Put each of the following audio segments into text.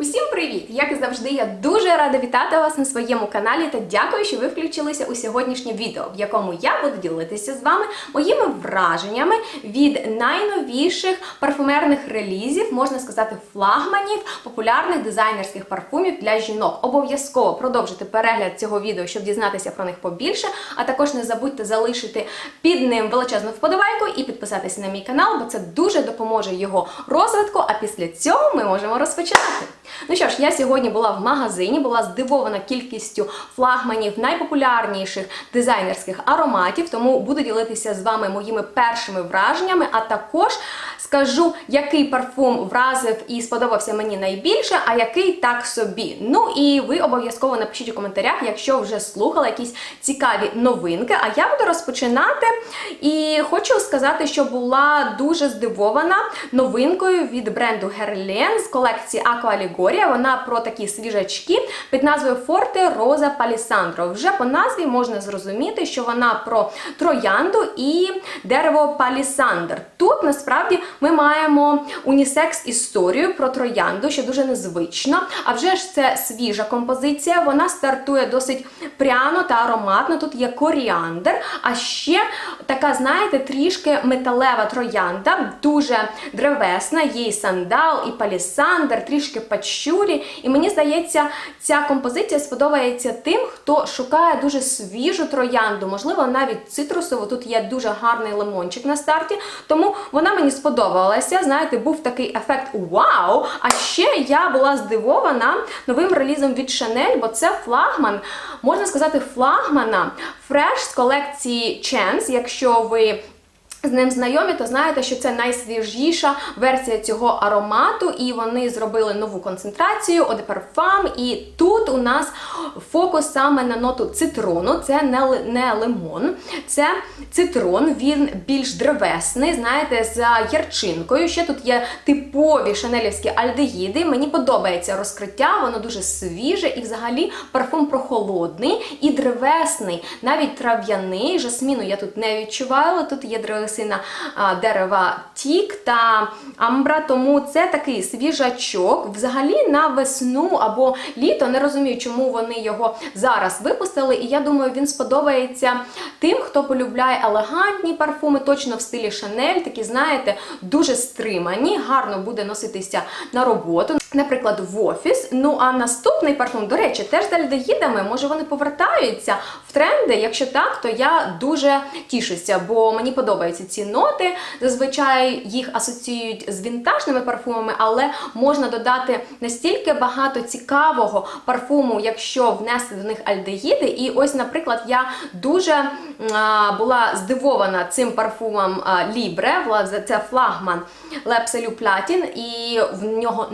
Усім привіт! Як і завжди, я дуже рада вітати вас на своєму каналі та дякую, що ви включилися у сьогоднішнє відео, в якому я буду ділитися з вами моїми враженнями від найновіших парфумерних релізів, можна сказати, флагманів популярних дизайнерських парфумів для жінок. Обов'язково продовжити перегляд цього відео, щоб дізнатися про них побільше. А також не забудьте залишити під ним величезну вподобайку і підписатися на мій канал, бо це дуже допоможе його розвитку. А після цього ми можемо розпочинати. Ну що ж, я сьогодні була в магазині, була здивована кількістю флагманів найпопулярніших дизайнерських ароматів, тому буду ділитися з вами моїми першими враженнями, а також скажу, який парфум вразив і сподобався мені найбільше, а який так собі. Ну і ви обов'язково напишіть у коментарях, якщо вже слухали якісь цікаві новинки. А я буду розпочинати і хочу сказати, що була дуже здивована новинкою від бренду Guerlain з колекції Aqua Allegoria. Вона про такі свіжачки під назвою Forte Rosa Palisandro. Вже по назві можна зрозуміти, що вона про троянду і дерево палісандр. Тут насправді ми маємо унісекс історію про троянду, що дуже незвично. А вже ж це свіжа композиція. Вона стартує досить пряно та ароматно. Тут є коріандр, а ще така, знаєте, трішки металева троянда, дуже древесна, є і сандал, і палісандр, трішки пачурі. І мені здається, ця композиція сподобається тим, хто шукає дуже свіжу троянду, можливо, навіть цитрусову. Тут є дуже гарний лимончик на старті, тому вона мені сподобалася. Знаєте, був такий ефект вау! А ще я була здивована новим релізом від Chanel, бо це флагман, можна сказати, флагмана фреш з колекції Chance, якщо ви з ним знайомі, то знаєте, що це найсвіжіша версія цього аромату, і вони зробили нову концентрацію de І тут у нас фокус саме на ноту цитрону. Це не, не лимон, це цитрон, він більш древесний, знаєте, з ярчинкою. Ще тут є типові шанелівські альдегіди. Мені подобається розкриття, воно дуже свіже і взагалі парфум прохолодний і древесний, навіть трав'яний. Жасміну я тут не відчуваю, але тут є древесина а, дерева тік та амбра, тому це такий свіжачок. Взагалі на весну або літо не розумію, чому вони його зараз випустили. І я думаю, він сподобається тим, хто полюбляє елегантні парфуми, точно в стилі Шанель, такі, знаєте, дуже стримані, гарно буде носитися на роботу. Наприклад, в офіс. Ну а наступний парфум, до речі, теж з альдегідами, може вони повертаються в тренди. Якщо так, то я дуже тішуся, бо мені подобаються ці ноти. Зазвичай їх асоціюють з вінтажними парфумами, але можна додати настільки багато цікавого парфуму, якщо внести до них альдегіди. І ось, наприклад, я дуже а, була здивована цим парфумом Libre, це флагман Lepselu Platin, і в нього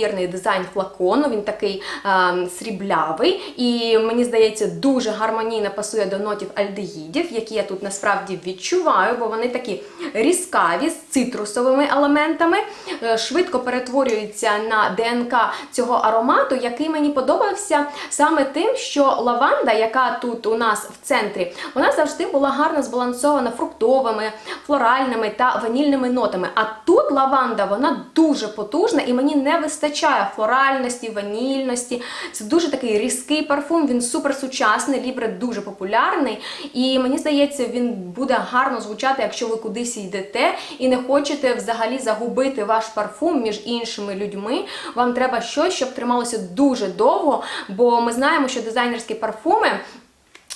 неймовірний дизайн флакону. Він такий а, срібляв,ий і мені здається, дуже гармонійно пасує до нотів альдегідів, які я тут насправді відчуваю, бо вони такі різкаві з цитрусовими елементами, е, швидко перетворюються на ДНК цього аромату, який мені подобався саме тим, що лаванда, яка тут у нас в центрі, вона завжди була гарно збалансована фруктовими, флоральними та ванільними нотами. А тут лаванда, вона дуже потужна і мені не вистачає флоральності, ванільності. Це дуже такий різкий парфум, він супер сучасний, лібре дуже популярний. І мені здається, він буде гарно звучати, якщо ви кудись йдете і не хочете взагалі загубити ваш парфум між іншими людьми. Вам треба щось, щоб трималося дуже довго, бо ми знаємо, що дизайнерські парфуми.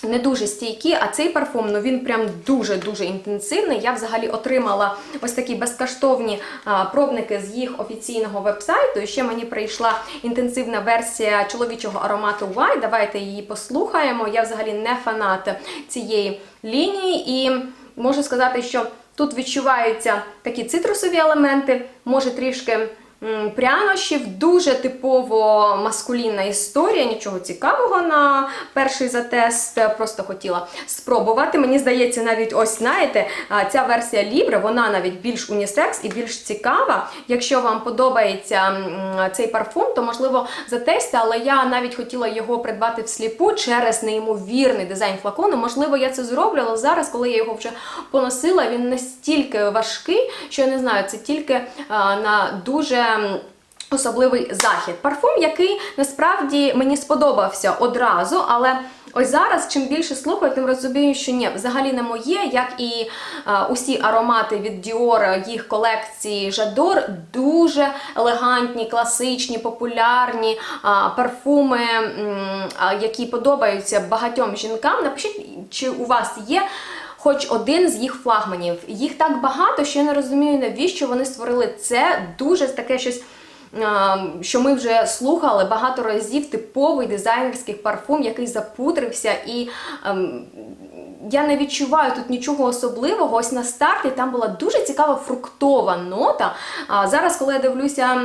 Не дуже стійкі, а цей парфум ну він прям дуже-дуже інтенсивний. Я взагалі отримала ось такі безкоштовні пробники з їх офіційного вебсайту. І ще мені прийшла інтенсивна версія чоловічого аромату Y. Давайте її послухаємо. Я взагалі не фанат цієї лінії, і можу сказати, що тут відчуваються такі цитрусові елементи, може трішки. Прянощів, дуже типово маскулінна історія, нічого цікавого на перший затест. Просто хотіла спробувати. Мені здається, навіть ось знаєте, ця версія Libre, вона навіть більш унісекс і більш цікава. Якщо вам подобається цей парфум, то можливо затестите, але я навіть хотіла його придбати всліпу через неймовірний дизайн флакону. Можливо, я це зроблю, але зараз, коли я його вже поносила, він настільки важкий, що я не знаю, це тільки а, на дуже. М, особливий захід. Парфум, який насправді мені сподобався одразу, але. Ось зараз, чим більше слухаю, тим розумію, що ні, взагалі не моє, як і е, усі аромати від Dior, їх колекції Жадор, дуже елегантні, класичні, популярні е, парфуми, м, а, які подобаються багатьом жінкам. Напишіть, чи у вас є. Хоч один з їх флагманів. Їх так багато, що я не розумію, навіщо вони створили це. Дуже таке щось що ми вже слухали багато разів типовий дизайнерський парфум, який запутрився, і ем, я не відчуваю тут нічого особливого. Ось на старті там була дуже цікава фруктова нота. А зараз, коли я дивлюся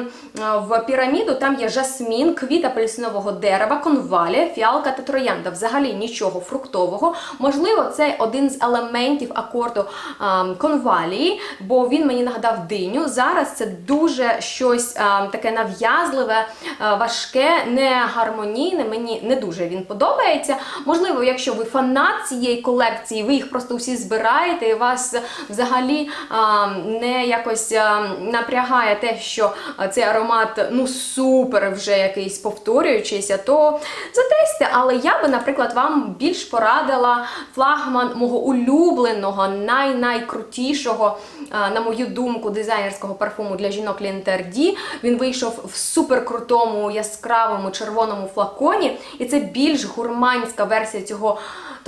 в піраміду, там є жасмін, квіт апельсинового дерева, конвалія, фіалка та троянда. Взагалі нічого фруктового. Можливо, це один з елементів акорду конвалії, бо він мені нагадав диню. Зараз це дуже щось таке нав'язливе, важке, не гармонійне. Мені не дуже він подобається. Можливо, якщо ви фанат цієї колекції, ви їх просто всі збираєте, і вас взагалі а, не якось а, напрягає те, що цей аромат ну супер вже якийсь повторюючийся, то затесте. Але я би, наприклад, вам більш порадила флагман мого улюбленого, най-найкрутішого, а, на мою думку, дизайнерського парфуму для жінок Лінтерді. Він вийшов в суперкрутому яскравому червоному флаконі, і це більш гурманська версія цього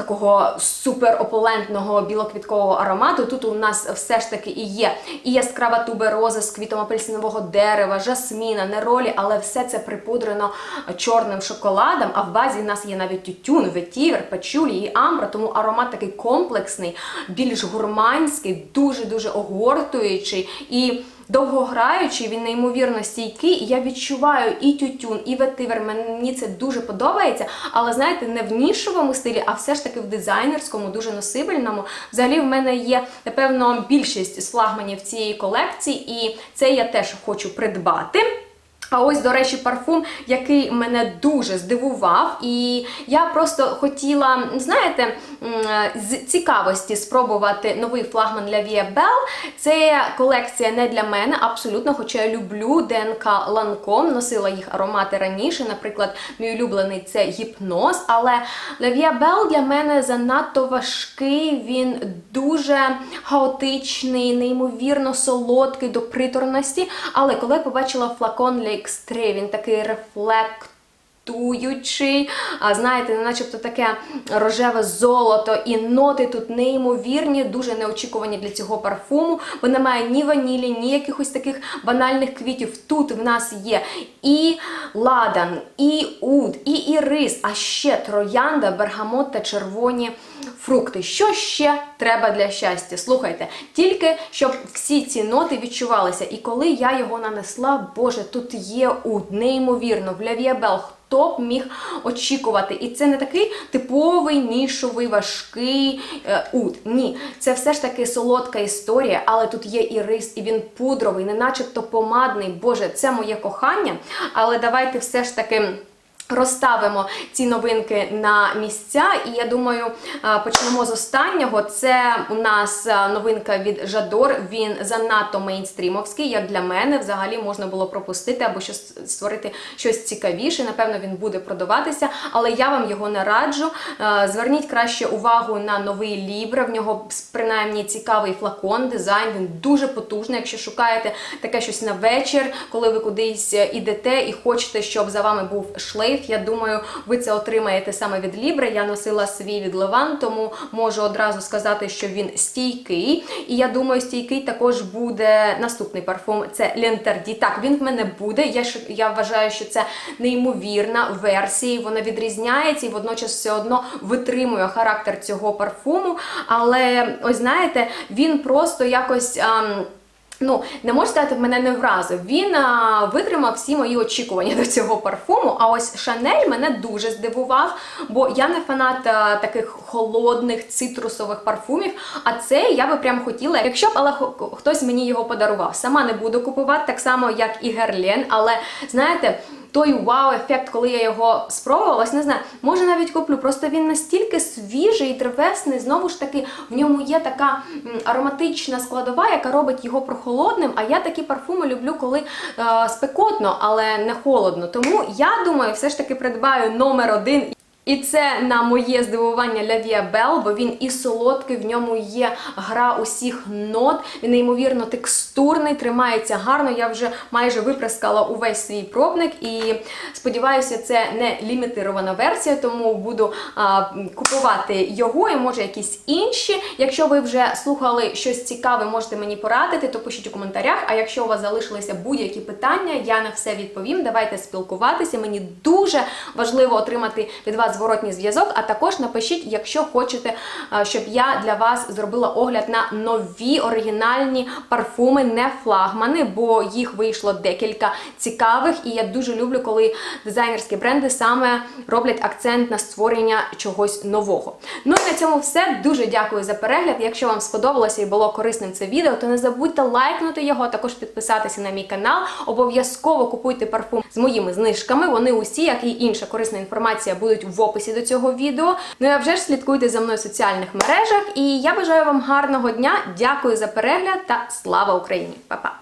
такого суперопулентного білоквіткового аромату. Тут у нас все ж таки і є і яскрава тубероза з квітом апельсинового дерева, жасміна, неролі, але все це припудрено чорним шоколадом. А в базі в нас є навіть тютюн, ветівер, пачулі і амбра, тому аромат такий комплексний, більш гурманський, дуже-дуже огортуючий і. Довгограючий, він неймовірно стійкий, і я відчуваю і тютюн, і ветивер. Мені це дуже подобається. Але знаєте, не в нішовому стилі, а все ж таки в дизайнерському, дуже носибельному. Взагалі, в мене є напевно більшість з флагманів цієї колекції, і це я теж хочу придбати. А ось, до речі, парфум, який мене дуже здивував, і я просто хотіла, знаєте, з цікавості спробувати новий флагман для Via Bell. Це колекція не для мене, абсолютно, хоча я люблю ДНК Lancome, носила їх аромати раніше. Наприклад, мій улюблений це гіпноз. Але Via Bell для мене занадто важкий, він дуже хаотичний, неймовірно солодкий до приторності. Але коли я побачила флакон для X3, він такий рефлектуючий, а знаєте, начебто таке рожеве золото, і ноти тут неймовірні, дуже неочікувані для цього парфуму, бо немає ні ванілі, ні якихось таких банальних квітів. Тут в нас є і ладан, і уд, і ірис, а ще троянда, бергамот та червоні фрукти. Що ще треба для щастя? Слухайте, тільки щоб всі ці ноти відчувалися. І коли я його нанесла, Боже, тут є уд, неймовірно, в Лявіабел. Хто б міг очікувати? І це не такий типовий нішовий важкий е, уд. Ні, це все ж таки солодка історія, але тут є і рис, і він пудровий, не начебто помадний. Боже, це моє кохання. Але давайте все ж таки. Розставимо ці новинки на місця, і я думаю, почнемо з останнього. Це у нас новинка від Жадор. Він занадто мейнстрімовський, як для мене. Взагалі можна було пропустити або щось створити щось цікавіше. Напевно, він буде продаватися, але я вам його не раджу. Зверніть краще увагу на новий Лібра. В нього принаймні цікавий флакон, дизайн. Він дуже потужний. Якщо шукаєте таке щось на вечір, коли ви кудись ідете і хочете, щоб за вами був шлейф шлейф. Я думаю, ви це отримаєте саме від Лібри. Я носила свій від Леван, тому можу одразу сказати, що він стійкий. І я думаю, стійкий також буде наступний парфум. Це Лентерді. Так, він в мене буде. Я я вважаю, що це неймовірна версія. Вона відрізняється і водночас все одно витримує характер цього парфуму. Але ось знаєте, він просто якось. Ам, Ну, не можу сказати, мене не вразив. Він а, витримав всі мої очікування до цього парфуму. А ось Шанель мене дуже здивував, бо я не фанат а, таких холодних цитрусових парфумів. А це я би прям хотіла, якщо б але хтось мені його подарував. Сама не буду купувати, так само, як і Герлен. Але знаєте, той вау-ефект, коли я його спробувала, ось не знаю, може навіть куплю. Просто він настільки свіжий і древесний. Знову ж таки, в ньому є така ароматична складова, яка робить його прохолодним. А я такі парфуми люблю, коли е, спекотно, але не холодно. Тому я думаю, все ж таки придбаю номер один. І це на моє здивування Vie Belle, бо він і солодкий, в ньому є гра усіх нот, він неймовірно текстурний, тримається гарно. Я вже майже виприскала увесь свій пробник і сподіваюся, це не лімітирована версія, тому буду а, купувати його і може якісь інші. Якщо ви вже слухали щось цікаве, можете мені порадити, то пишіть у коментарях. А якщо у вас залишилися будь-які питання, я на все відповім. Давайте спілкуватися. Мені дуже важливо отримати від вас зворотній зв'язок. А також напишіть, якщо хочете, щоб я для вас зробила огляд на нові оригінальні парфуми, не флагмани, бо їх вийшло декілька цікавих, і я дуже люблю, коли дизайнерські бренди саме роблять акцент на створення чогось нового. Ну і на цьому все. Дуже дякую за перегляд. Якщо вам сподобалося і було корисним це відео, то не забудьте лайкнути його, а також підписатися на мій канал. Обов'язково купуйте парфум з моїми знижками. Вони усі, як і інша корисна інформація, будуть описі до цього відео. Ну а вже ж слідкуйте за мною в соціальних мережах. І я бажаю вам гарного дня. Дякую за перегляд та слава Україні! Па-па!